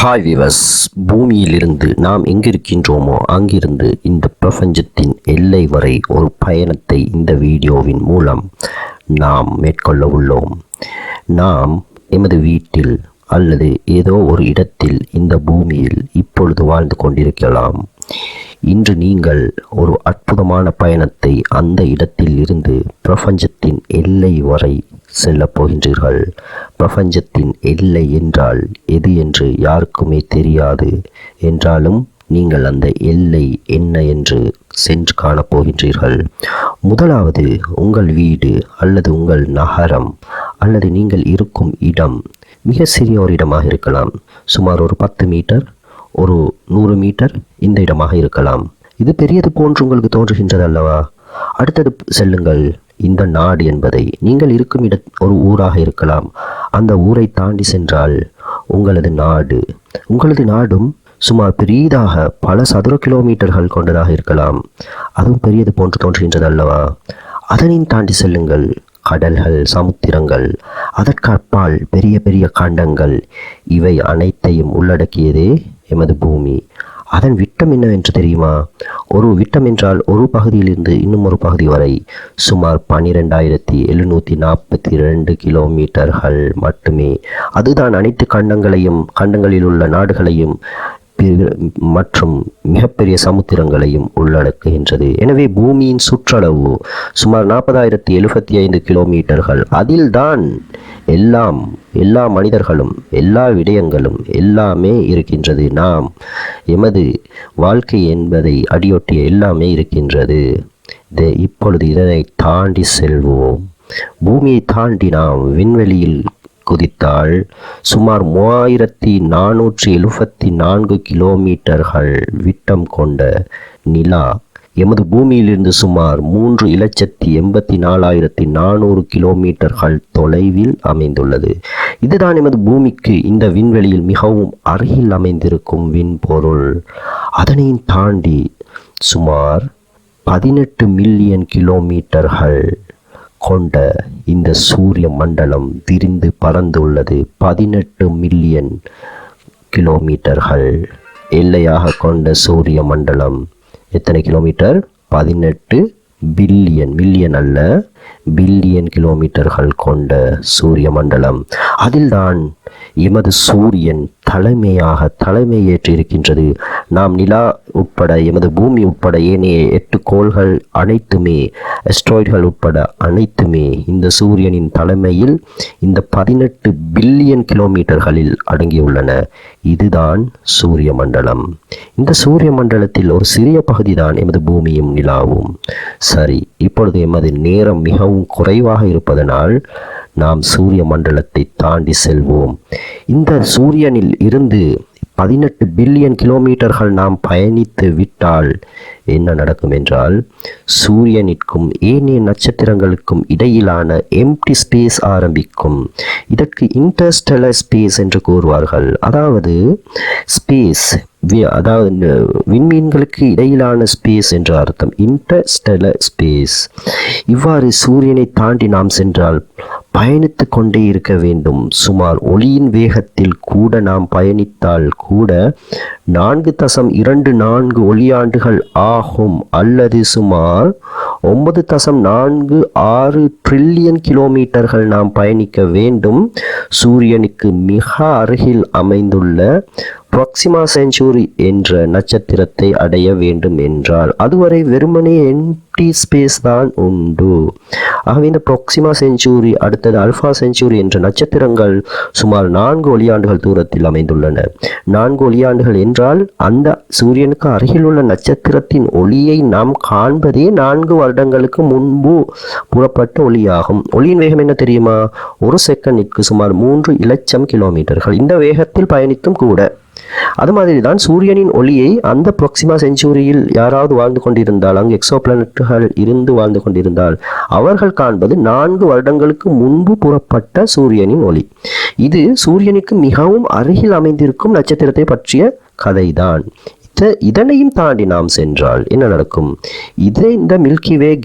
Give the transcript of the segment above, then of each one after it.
Hi விவஸ் பூமியிலிருந்து நாம் எங்கிருக்கின்றோமோ அங்கிருந்து இந்த பிரபஞ்சத்தின் எல்லை வரை ஒரு பயணத்தை இந்த வீடியோவின் மூலம் நாம் மேற்கொள்ள உள்ளோம். நாம் எமது வீட்டில் அல்லது ஏதோ ஒரு இடத்தில் இந்த பூமியில் இப்பொழுது வாழ்ந்து கொண்டிருக்கலாம். இன்று நீங்கள் ஒரு அற்புதமான பயணத்தை அந்த இடத்தில் இருந்து பிரபஞ்சத்தின் எல்லை வரை செல்லப் போகின்றீர்கள். பிரபஞ்சத்தின் எல்லை என்றால் எது என்று யாருக்குமே தெரியாது. என்றாலும் நீங்கள் அந்த எல்லை என்ன என்று சென்று காணப் போகின்றீர்கள். முதலாவது உங்கள் வீடு அல்லது உங்கள் நகரம் அல்லது நீங்கள் இருக்கும் இடம் மிக சிறிய ஒரு இடமாக இருக்கலாம். சுமார் ஒரு பத்து மீட்டர் ஒரு நூறு மீட்டர் இந்த இடமாக இருக்கலாம். இது பெரியது போன்று உங்களுக்கு தோன்றுகின்றது அல்லவா? அடுத்தது செல்லுங்கள். இந்த நாடு என்பதை நீங்கள் இருக்கும் இட ஒரு ஊராக இருக்கலாம். அந்த ஊரை தாண்டி சென்றால் உங்களது நாடு உங்களது நாடும் சுமார் பெரியதாக பல சதுர கிலோமீட்டர்கள் கொண்டதாக இருக்கலாம். அதுவும் பெரியது போன்று தோன்றுகின்றது அல்லவா? அதனையும் தாண்டி செல்லுங்கள். கடல்கள் சமுத்திரங்கள் அதற்கப்பால் பெரிய பெரிய காண்டங்கள் இவை அனைத்தையும் உள்ளடக்கியதே எமது பூமி. அதன் விட்டம் என்னவென்று தெரியுமா? ஒரு விட்டம் என்றால் ஒரு பகுதியிலிருந்து இன்னும் ஒரு பகுதி வரை சுமார் பனிரெண்டாயிரத்தி எழுநூற்றி நாற்பத்தி ரெண்டு கிலோமீட்டர்கள் மட்டுமே. அதுதான் அனைத்து கண்டங்களையும் கண்டங்களில் உள்ள நாடுகளையும் மற்றும் மிகப்பெரிய சமுத்திரங்களையும் உள்ளடக்குகின்றது. எனவே பூமியின் சுற்றளவு சுமார் நாற்பதாயிரத்தி எழுபத்தி ஐந்து கிலோமீட்டர்கள். அதில்தான் எல்லாம் எல்லா மனிதர்களும் எல்லா விடயங்களும் எல்லாமே இருக்கின்றது. நாம் எமது வாழ்க்கை என்பதை அடியொட்டிய எல்லாமே இருக்கின்றது. இப்பொழுது இதனை தாண்டி செல்வோம். பூமியை தாண்டி நாம் விண்வெளியில் குதித்தால் சுமார் மூவாயிரத்தி நானூற்றி எழுபத்தி நான்கு கிலோமீட்டர்கள் விட்டம் கொண்ட நிலா எமது பூமியிலிருந்து சுமார் மூன்று இலட்சத்தி எண்பத்தி நாலாயிரத்தி நானூறு கிலோமீட்டர்கள் தொலைவில் அமைந்துள்ளது. இதுதான் எமது பூமிக்கு இந்த விண்வெளியில் மிகவும் அருகில் அமைந்திருக்கும் விண்பொருள். அதனையும் தாண்டி சுமார் பதினெட்டு மில்லியன் கிலோமீட்டர்கள் கொண்ட இந்த சூரிய மண்டலம் விரிந்து பறந்துள்ளது பதினெட்டு மில்லியன் கிலோமீட்டர்கள். எல்லையாக கொண்ட சூரிய மண்டலம் எத்தனை கிலோமீட்டர்? பதினெட்டு பில்லியன் மில்லியன் அல்ல பில்லியன் கிலோமீட்டர்கள் கொண்ட சூரிய மண்டலம். அதில்தான் எமது சூரியன் தலைமையாக தலைமை ஏற்றிருக்கின்றது. நாம் நிலா உட்பட எமது பூமி உட்பட ஏனைய எட்டு கோள்கள் அனைத்துமே அஸ்ட்ராய்டுகள் உட்பட அனைத்துமே இந்த சூரியனின் தலைமையில் இந்த பதினெட்டு பில்லியன் கிலோமீட்டர்களில் அடங்கியுள்ளன. இதுதான் சூரிய மண்டலம். இந்த சூரிய மண்டலத்தில் ஒரு சிறிய பகுதிதான் எமது பூமியும் நிலாவும். சரி இப்பொழுது எமது நேரம் மிகவும் குறைவாக இருப்பதனால் நாம் சூரிய மண்டலத்தை தாண்டி செல்வோம். இந்த சூரியனில் இருந்து பதினெட்டு பில்லியன் கிலோமீட்டர்கள் நாம் பயணித்து விட்டால் என்ன நடக்கும் என்றால் சூரியனிற்கும் ஏனைய நட்சத்திரங்களுக்கும் இடையிலான எம்டி ஸ்பேஸ் ஆரம்பிக்கும். இதற்கு இன்டர்ஸ்டெலர் ஸ்பேஸ் என்று கூறுவார்கள். அதாவது ஸ்பேஸ் அதாவது விண்மீன்களுக்கு இடையிலான ஸ்பேஸ் என்ற அர்த்தம். இன்டர்ஸ்டெலர் ஸ்பேஸ் இவ்வாறு சூரியனை தாண்டி நாம் சென்றால் பயணித்து கொண்டே இருக்க வேண்டும். சுமார் ஒளியின் வேகத்தில் கூட நாம் பயணித்தால் கூட நான்கு தசம் இரண்டு நான்கு ஒளியாண்டுகள் ஆ ஆகும். அல்லது சுமார் ஒன்பது தசம் நான்கு ஆறு ட்ரில்லியன் கிலோமீட்டர்கள் நாம் பயணிக்க வேண்டும். சூரியனுக்கு மிக அருகில் அமைந்துள்ள ப்ராக்சிமா செஞ்சுரி என்ற நட்சத்திரத்தை அடைய வேண்டும் என்றால் அதுவரை வெறுமனே எம்டி ஸ்பேஸ் தான் உண்டு. ஆகவே இந்த ப்ராக்சிமா செஞ்சுரி அடுத்தது அல்ஃபா செஞ்சுரி என்ற நட்சத்திரங்கள் சுமார் நான்கு ஒளியாண்டுகள் தூரத்தில் அமைந்துள்ளன. நான்கு ஒளியாண்டுகள் என்றால் அந்த சூரியனுக்கு அருகில் உள்ள நட்சத்திரத்தின் ஒளியை நாம் காண்பதே நான்கு வருடங்களுக்கு முன்பு புறப்பட்ட ஒளியாகும். ஒளியின் வேகம் என்ன தெரியுமா? ஒரு செகண்டிற்கு சுமார் மூன்று இலட்சம் கிலோமீட்டர்கள் இந்த வேகத்தில் பயணித்தும் கூட. அது மாதிரி தான் சூரியனின் ஒளியை அந்த ப்ராக்சிமா செஞ்சுரியில் யாராவது வாழ்ந்து கொண்டிருந்தால் அங்கு எக்ஸோ பிளானட்டுகள் இருந்து வாழ்ந்து கொண்டிருந்தால் அவர்கள் காண்பது நான்கு வருடங்களுக்கு முன்பு புறப்பட்ட சூரியனின் ஒளி. இது சூரியனுக்கு மிகவும் அருகில் அமைந்திருக்கும் நட்சத்திரத்தை பற்றிய கதைதான். இத- இதனையும் தாண்டி நாம் சென்றால் என்ன நடக்கும்? இது இந்த மில்கி வே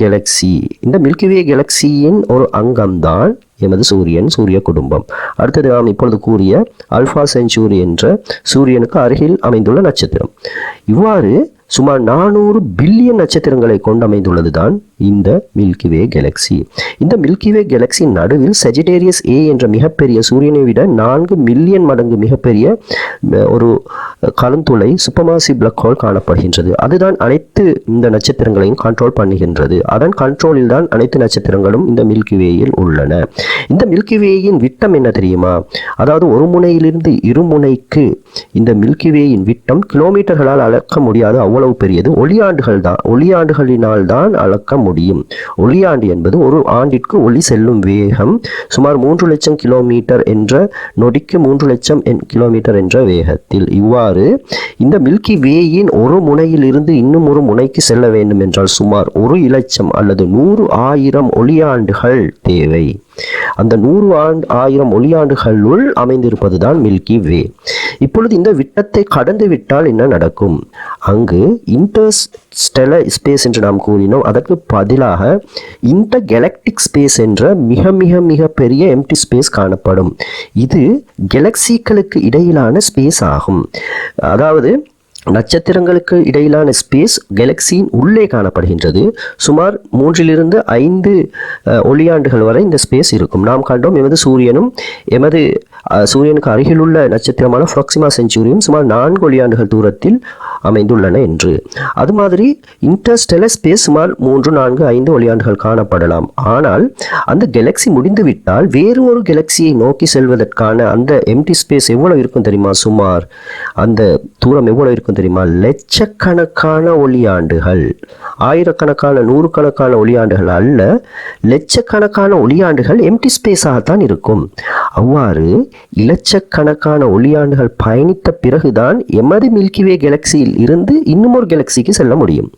இந்த மில்கி வே கேலக்சியின் ஒரு அங்கம்தான் எமது சூரியன் சூரிய குடும்பம். அடுத்தது நாம் இப்பொழுது கூறிய அல்ஃபா செஞ்சூரி என்ற சூரியனுக்கு அருகில் அமைந்துள்ள நட்சத்திரம். இவ்வாறு சுமார் நானூறு பில்லியன் நட்சத்திரங்களை கொண்டமைந்துள்ளது தான் இந்த மில்கிவே கேலக்சி இந்த மில்கிவே கேலக்சி நடுவில் செஜிடேரியஸ் ஏ என்ற மிகப்பெரிய சூரியனை விட நான்கு மில்லியன் மடங்கு மிகப்பெரிய ஒரு கலந்துளை சுப்பமாசி பிளாக் ஹோல் காணப்படுகின்றது. அதுதான் அனைத்து இந்த நட்சத்திரங்களையும் கண்ட்ரோல் பண்ணுகின்றது. அதன் கண்ட்ரோலில் தான் அனைத்து நட்சத்திரங்களும் இந்த மில்கிவேயில் உள்ளன. இந்த மில்கிவேயின் விட்டம் என்ன தெரியுமா? அதாவது ஒரு முனையிலிருந்து இருமுனைக்கு இந்த மில்கிவேயின் விட்டம் கிலோமீட்டர்களால் அளக்க முடியாது அவ்வளவு பெரியது. ஒளியாண்டுகள் தான். ஒளியாண்டுகளினால் தான் அளக்க முடியும். ஒளியாண்டு என்பது ஒரு ஆண்டிற்கு ஒளி செல்லும் வேகம். சுமார் மூன்று லட்சம் கிலோமீட்டர் என்ற நொடிக்கு மூன்று லட்சம் என்- கிலோமீட்டர் என்ற வேகத்தில். இவ்வாறு இந்த மில்கி வேயின் ஒரு முனையிலிருந்து இன்னும் ஒரு முனைக்கு செல்ல வேண்டும் என்றால் சுமார் ஒரு இலட்சம் அல்லது நூறு ஆயிரம் ஒளியாண்டுகள் தேவை. அந்த நூறு ஆண்டு ஆயிரம் ஒளியாண்டுகளுள் அமைந்திருப்பதுதான் மில்கி வே இப்பொழுது இந்த விட்டத்தை கடந்து விட்டால் என்ன நடக்கும்? அங்கு இன்டர் ஸ்டெல ஸ்பேஸ் என்று நாம் கூறினோம். அதற்கு பதிலாக இன்டர் கெலக்டிக் ஸ்பேஸ் என்ற மிக மிக மிக பெரிய எம்டி ஸ்பேஸ் காணப்படும். இது கெலக்சிகளுக்கு இடையிலான ஸ்பேஸ் ஆகும். அதாவது நட்சத்திரங்களுக்கு இடையிலான ஸ்பேஸ் கெலக்சியின் உள்ளே காணப்படுகின்றது. சுமார் மூன்றிலிருந்து ஐந்து ஒளியாண்டுகள் வரை இந்த ஸ்பேஸ் இருக்கும். நாம் கண்டோம் எமது சூரியனும் எமது சூரியனுக்கு அருகிலுள்ள நட்சத்திரமான ஃப்ராக்சிமா செஞ்சுரியும் சுமார் நான்கு ஒளியாண்டுகள் தூரத்தில் அமைந்துள்ளன என்று. அது மாதிரி இன்டர்ஸ்டெலர் ஸ்பேஸ் சுமார் மூன்று நான்கு ஐந்து ஒளியாண்டுகள் காணப்படலாம். ஆனால் அந்த கெலக்சி முடிந்துவிட்டால் வேறு ஒரு கெலக்சியை நோக்கி செல்வதற்கான அந்த எம்டி ஸ்பேஸ் எவ்வளவு இருக்கும் தெரியுமா? சுமார் அந்த தூரம் எவ்வளவு இருக்கும் தெரியுமா? லட்சக்கணக்கான ஒளியாண்டுகள். ஆயிரக்கணக்கான நூறுக்கணக்கான ஒளியாண்டுகள் அல்ல லட்சக்கணக்கான ஒளியாண்டுகள் எம்டி ஸ்பேஸாகத்தான் இருக்கும். அவ்வாறு இலட்சக்கணக்கான ஒளியாண்டுகள் பயணித்த பிறகுதான் எமது மில்கிவே கேலக்சியில் இருந்து இன்னும் ஒரு கேலக்சிக்கு செல்ல முடியும்.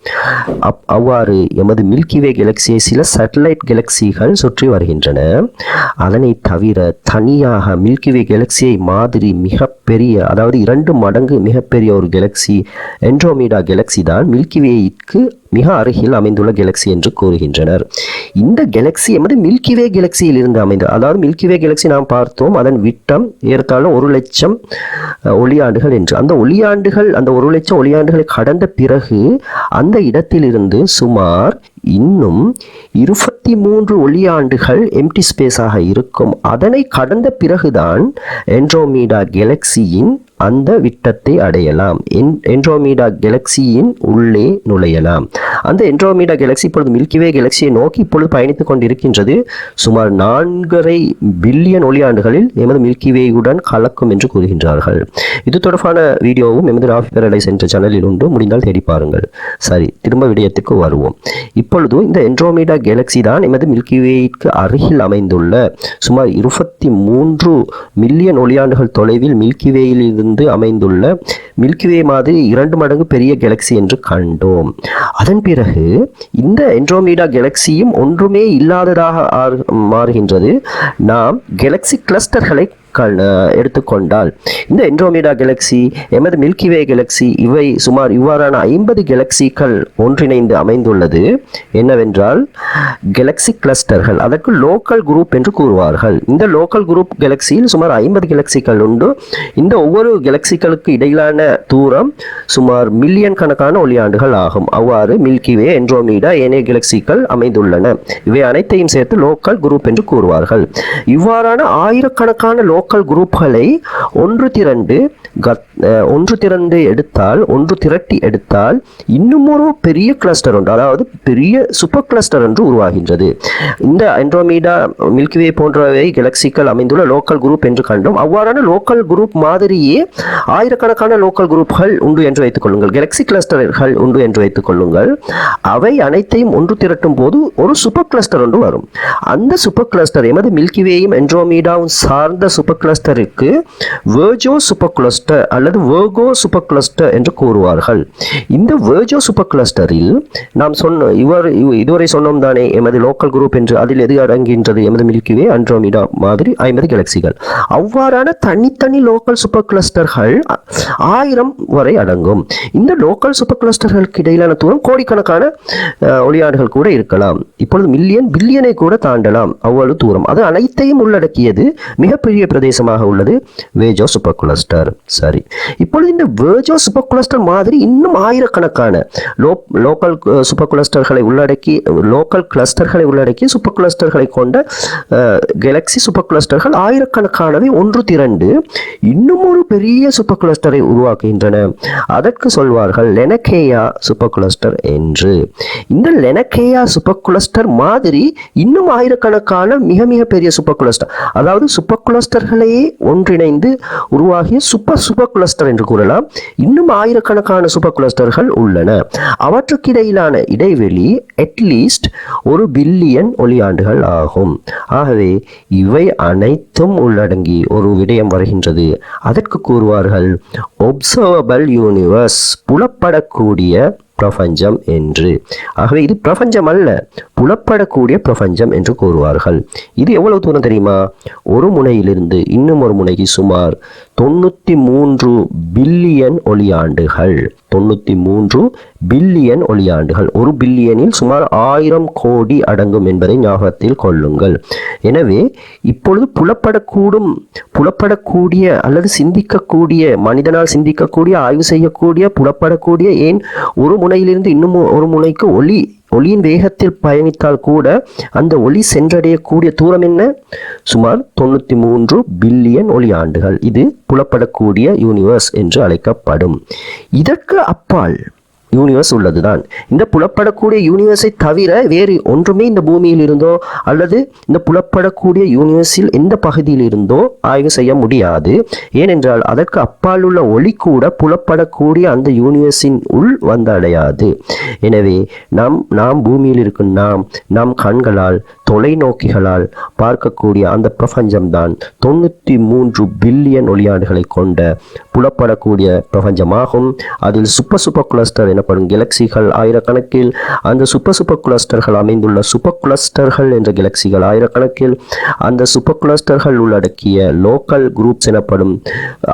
அப் அவ்வாறு எமது மில்கிவே கேலக்சியை சில சேட்டலைட் கேலக்சிகள் சுற்றி வருகின்றன. அதனை தவிர தனியாக மில்கிவே கேலக்சியை மாதிரி மிகப்பெரிய அதாவது இரண்டு மடங்கு மிகப்பெரிய ஒரு கேலக்சி என்ட்ரோமீடா கேலக்சி தான் மில்கிவேக்கு மிக அருகில் அமைந்துள்ள கேலக்சி என்று கூறுகின்றனர். இந்த கேலக்சி என்பது மில்கிவே கேலக்சியில் இருந்து அமைந்த அதாவது மில்கிவே கேலக்சி நாம் பார்த்தோம் அதன் விட்டம் ஏறத்தாழ ஒரு லட்சம் ஒளியாண்டுகள் என்று. அந்த ஒளியாண்டுகள் அந்த ஒரு லட்சம் ஒளியாண்டுகளை கடந்த பிறகு அந்த இடத்திலிருந்து சுமார் இன்னும் இருபத்தி மூன்று ஒளியாண்டுகள் எம்டி ஸ்பேஸாக இருக்கும். அதனை கடந்த பிறகுதான் என்ட்ரோமீடா கெலக்சியின் அந்த விட்டத்தை அடையலாம். என் என்ட்ரோமீடா கெலக்சியின் உள்ளே நுழையலாம். அந்த என்ட்ரோமீடா கெலக்சி இப்பொழுது மில்கிவே கெலக்சியை நோக்கி இப்பொழுது பயணித்துக் கொண்டிருக்கின்றது. சுமார் நான்கரை பில்லியன் ஒளியாண்டுகளில் எமது மில்கிவேயுடன் கலக்கும் என்று கூறுகின்றார்கள். இது தொடர்பான வீடியோவும் எமது ராஃபி பேரடைஸ் என்ற சேனலில் உண்டு. முடிந்தால் தேடி பாருங்கள். சரி திரும்ப விடயத்துக்கு வருவோம். இப்பொழுது இந்த என்ட்ரோமீடா கேலக்சி தான் எமது மில்கிவேக்கு அருகில் அமைந்துள்ள. சுமார் இருபத்தி மூன்று மில்லியன் ஒளியாண்டுகள் தொலைவில் மில்கிவேயில் இருந்து அமைந்துள்ள. மில்கிவே மாதிரி இரண்டு மடங்கு பெரிய கேலக்ஸி என்று கண்டோம். அதன் பிறகு இந்த என்ட்ரோமீடா கேலக்ஸியும் ஒன்றுமே இல்லாததாக மாறுகின்றது. நாம் கேலக்ஸி கிளஸ்டர்களை எடுத்துக்கொண்டால் இந்த என்ட்ரோமிடா கெலக்சி எமது மில்கிவே கெலக்சி இவை சுமார் இவ்வாறான ஐம்பது கெலக்சிகள் ஒன்றிணைந்து அமைந்துள்ளது. என்னவென்றால் கெலக்சி கிளஸ்டர்கள் அதற்கு லோக்கல் குரூப் என்று கூறுவார்கள். இந்த லோக்கல் குரூப் கெலக்சியில் சுமார் ஐம்பது கெலக்சிகள் உண்டு. இந்த ஒவ்வொரு கெலக்சிகளுக்கு இடையிலான தூரம் சுமார் மில்லியன் கணக்கான ஒளியாண்டுகள் ஆகும். அவ்வாறு மில்கிவே என்ட்ரோமீடா ஏனைய கெலக்சிகள் அமைந்துள்ளன. இவை அனைத்தையும் சேர்த்து லோக்கல் குரூப் என்று கூறுவார்கள். இவ்வாறான ஆயிரக்கணக்கான லோக்கல் லோக்கல் குரூப்களை ஒன்று திரண்டு ஒன்று திரண்டு எடுத்தால் ஒன்று திரட்டி எடுத்தால் இன்னும் ஒரு பெரிய கிளஸ்டர் உண்டு. அதாவது பெரிய சூப்பர் கிளஸ்டர் என்று உருவாகின்றது. இந்த அண்ட்ரோமீடா மில்கிவே போன்றவை கெலக்சிக்கள் அமைந்துள்ள லோக்கல் குரூப் என்று கண்டோம் அவ்வாறான லோக்கல் குரூப் மாதிரியே ஆயிரக்கணக்கான லோக்கல் குரூப்கள் உண்டு என்று வைத்துக் கொள்ளுங்கள். கெலக்சி கிளஸ்டர்கள் உண்டு என்று வைத்துக் கொள்ளுங்கள். அவை அனைத்தையும் ஒன்று திரட்டும் போது ஒரு சூப்பர் கிளஸ்டர் ஒன்று வரும். அந்த சூப்பர் கிளஸ்டர் எமது மில்கிவேயும் என்ட்ரோமீடாவும் சார்ந்த சூப்பர் கிளஸ்டருக்கு வேர்ஜோ சூப்பர் கிளஸ்டர் அல்லது அல்லது வேர்கோ சூப்பர் கிளஸ்டர் என்று கூறுவார்கள். இந்த வேர்ஜோ சூப்பர் கிளஸ்டரில் நாம் சொன்ன இவர் இதுவரை சொன்னோம் தானே எமது லோக்கல் குரூப் என்று அதில் எது அடங்குகின்றது? எமது மில்கிவே அண்ட்ரோமிடா மாதிரி ஐம்பது கேலக்சிகள் அவ்வாறான தனித்தனி லோக்கல் சூப்பர் கிளஸ்டர்கள் ஆயிரம் வரை அடங்கும். இந்த லோக்கல் சூப்பர் கிளஸ்டர்களுக்கு இடையிலான தூரம் கோடிக்கணக்கான ஒளியாடுகள் கூட இருக்கலாம். இப்பொழுது மில்லியன் பில்லியனை கூட தாண்டலாம். அவ்வளவு தூரம். அது அனைத்தையும் உள்ளடக்கியது மிகப்பெரிய பிரதேசமாக உள்ளது வேஜோ சூப்பர் கிளஸ்டர் சரி இப்பொழுது இந்த வேர்ஜோ சூப்பர் கிளஸ்டர் மாதிரி இன்னும் ஆயிரக்கணக்கான லோ லோக்கல் சூப்பர் கிளஸ்டர்களை உள்ளடக்கி லோக்கல் கிளஸ்டர்களை உள்ளடக்கி சூப்பர் கிளஸ்டர்களை கொண்ட கெலக்ஸி சூப்பர் கிளஸ்டர்கள் ஆயிரக்கணக்கானவை ஒன்று திரண்டு இன்னும் ஒரு பெரிய சூப்பர் கிளஸ்டரை உருவாக்குகின்றன. அதற்கு சொல்வார்கள் லெனகேயா சூப்பர் கிளஸ்டர் என்று. இந்த லெனகேயா சூப்பர் கிளஸ்டர் மாதிரி இன்னும் ஆயிரக்கணக்கான மிக மிக பெரிய சூப்பர் கிளஸ்டர் அதாவது சூப்பர் கிளஸ்டர்களையே ஒன்றிணைந்து உருவாகிய சூப்பர் சூப்பர் கிளஸ்டர் என்று கூறலாம். இன்னும் ஆயிரக்கணக்கான சூப்பர் கிளஸ்டர்கள் உள்ளன. அவற்றுக்கிடையிலான இடைவெளி அட்லீஸ்ட் ஒரு பில்லியன் ஒளியாண்டுகள் ஆகும். ஆகவே இவை அனைத்தும் உள்ளடங்கி ஒரு விடயம் வருகின்றது. அதற்கு கூறுவார்கள் ஒப்சர்வபிள் யூனிவர்ஸ் புலப்படக்கூடிய பிரபஞ்சம் என்று. ஆகவே இது பிரபஞ்சம் அல்ல புலப்படக்கூடிய பிரபஞ்சம் என்று கூறுவார்கள். இது எவ்வளவு தூரம் தெரியுமா? ஒரு முனையிலிருந்து இன்னும் ஒரு முனைக்கு சுமார் தொண்ணூத்தி மூன்று பில்லியன் ஒளியாண்டுகள் தொண்ணூத்தி மூன்று பில்லியன் ஒளியாண்டுகள். ஒரு பில்லியனில் சுமார் ஆயிரம் கோடி அடங்கும் என்பதை ஞாபகத்தில் கொள்ளுங்கள். எனவே இப்பொழுது புலப்படக்கூடும் புலப்படக்கூடிய அல்லது சிந்திக்கக்கூடிய மனிதனால் சிந்திக்கக்கூடிய ஆய்வு செய்யக்கூடிய புலப்படக்கூடிய ஏன் ஒரு முனையிலிருந்து இன்னும் ஒரு முனைக்கு ஒளி ஒளியின் வேகத்தில் பயணித்தால் கூட அந்த ஒளி சென்றடையக்கூடிய தூரம் என்ன? சுமார் தொண்ணூத்தி மூன்று பில்லியன் ஒளி ஆண்டுகள் இது புலப்படக்கூடிய யூனிவர்ஸ் என்று அழைக்கப்படும். இதற்கு அப்பால் யூனிவர்ஸ் உள்ளதுதான். இந்த புலப்படக்கூடிய யூனிவர்ஸை தவிர வேறு ஒன்றுமே இந்த பூமியில் இருந்தோ அல்லது இந்த புலப்படக்கூடிய யூனிவர்ஸில் எந்த பகுதியில் இருந்தோ ஆய்வு செய்ய முடியாது. ஏனென்றால் அதற்கு அப்பால் உள்ள ஒளி கூட புலப்படக்கூடிய அந்த யூனிவர்ஸின் உள் வந்தடையாது. எனவே நாம் நாம் பூமியில் இருக்கும் நாம் நம் கண்களால் தொலைநோக்கிகளால் பார்க்கக்கூடிய அந்த பிரபஞ்சம்தான். தொண்ணூற்றி மூன்று பில்லியன் ஒளியாண்டுகளை கொண்ட புலப்படக்கூடிய பிரபஞ்சமாகும். அதில் சூப்பர் சூப்பர் குளஸ்டர் எனப்படும் கெலக்சிகள் ஆயிரக்கணக்கில் அந்த சூப்பர் சூப்பர் குளஸ்டர்கள் அமைந்துள்ள சூப்பர் குளஸ்டர்கள் என்ற கெலக்சிகள் ஆயிரக்கணக்கில் அந்த சூப்பர் குளஸ்டர்கள் உள்ளடக்கிய லோக்கல் குரூப்ஸ் எனப்படும்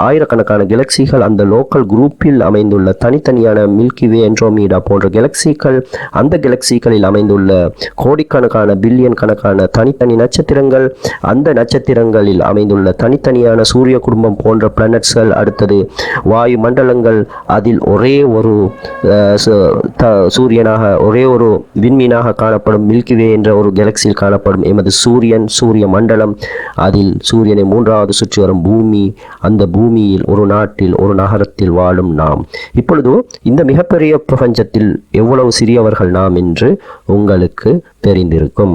ஆயிரக்கணக்கான கெலக்சிகள் அந்த லோக்கல் குரூப்பில் அமைந்துள்ள தனித்தனியான மில்கி வே என்ட்ரோமீடா போன்ற கெலக்சிகள் அந்த கெலக்சிகளில் அமைந்துள்ள கோடிக்கணக்கான பில்லியன் ஆயிரக்கணக்கான தனித்தனி நட்சத்திரங்கள் அந்த நட்சத்திரங்களில் அமைந்துள்ள தனித்தனியான சூரிய குடும்பம் போன்ற பிளானட்ஸ்கள் அடுத்தது வாயு மண்டலங்கள். அதில் ஒரே ஒரு சூரியனாக ஒரே ஒரு விண்மீனாக காணப்படும் மில்கிவே என்ற ஒரு கேலக்சியில் காணப்படும் எமது சூரியன் சூரிய மண்டலம். அதில் சூரியனை மூன்றாவது சுற்றி வரும் பூமி அந்த பூமியில் ஒரு நாட்டில் ஒரு நகரத்தில் வாழும் நாம். இப்பொழுது இந்த மிகப்பெரிய பிரபஞ்சத்தில் எவ்வளவு சிறியவர்கள் நாம் என்று உங்களுக்கு தெரிந்திருக்கும்.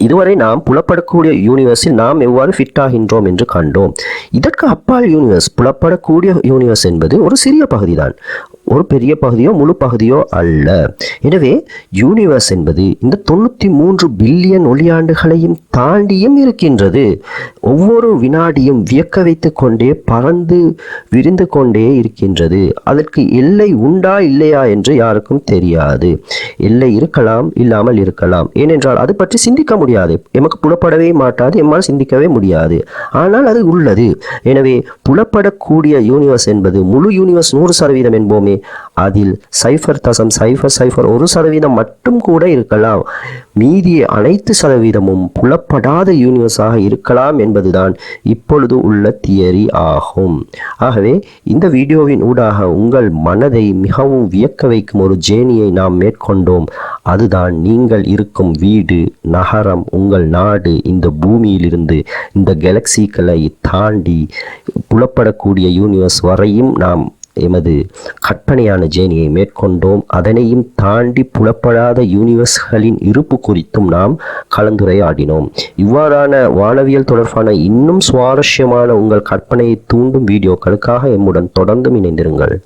இதுவரை நாம் புலப்படக்கூடிய யூனிவர்ஸில் நாம் எவ்வாறு ஃபிட் ஆகின்றோம் என்று கண்டோம். இதற்கு அப்பால் யூனிவர்ஸ் புலப்படக்கூடிய யூனிவர்ஸ் என்பது ஒரு சிறிய பகுதிதான். ஒரு பெரிய பகுதியோ முழு பகுதியோ அல்ல. எனவே யூனிவர்ஸ் என்பது இந்த தொண்ணூற்றி மூன்று பில்லியன் ஒளியாண்டுகளையும் தாண்டியும் இருக்கின்றது. ஒவ்வொரு வினாடியும் வியக்க வைத்துக் கொண்டே பறந்து விரிந்து கொண்டே இருக்கின்றது. அதற்கு எல்லை உண்டா இல்லையா என்று யாருக்கும் தெரியாது. எல்லை இருக்கலாம் இல்லாமல் இருக்கலாம். ஏனென்றால் அது பற்றி சிந்திக்க முடியாது. எமக்கு புலப்படவே மாட்டாது எம்மால் சிந்திக்கவே முடியாது. ஆனால் அது உள்ளது. எனவே புலப்படக்கூடிய யூனிவர்ஸ் என்பது முழு யூனிவர்ஸ் நூறு சதவீதம் என்போமே. அதில் சைஃபர் தசம் சைஃபர் சைஃபர் ஒரு சதவீதம் மட்டும் கூட இருக்கலாம். மீதி அனைத்து சதவீதமும் புலப்படாத யூனிவர்ஸாக இருக்கலாம் என்பதுதான் இப்பொழுது உள்ள தியரி ஆகும். ஆகவே இந்த வீடியோவின் ஊடாக உங்கள் மனதை மிகவும் வியக்க வைக்கும் ஒரு ஜேனியை நாம் மேற்கொண்டோம். அதுதான் நீங்கள் இருக்கும் வீடு நகரம் உங்கள் நாடு இந்த பூமியிலிருந்து இந்த கெலக்சிகளை தாண்டி புலப்படக்கூடிய யூனிவர்ஸ் வரையும் நாம் எமது கற்பனையான ஜேனியை மேற்கொண்டோம். அதனையும் தாண்டி புலப்படாத யூனிவர்ஸ்களின் இருப்பு குறித்தும் நாம் கலந்துரையாடினோம். இவ்வாறான வானவியல் தொடர்பான இன்னும் சுவாரஸ்யமான உங்கள் கற்பனையை தூண்டும் வீடியோக்களுக்காக எம்முடன் தொடர்ந்தும் இணைந்திருங்கள்.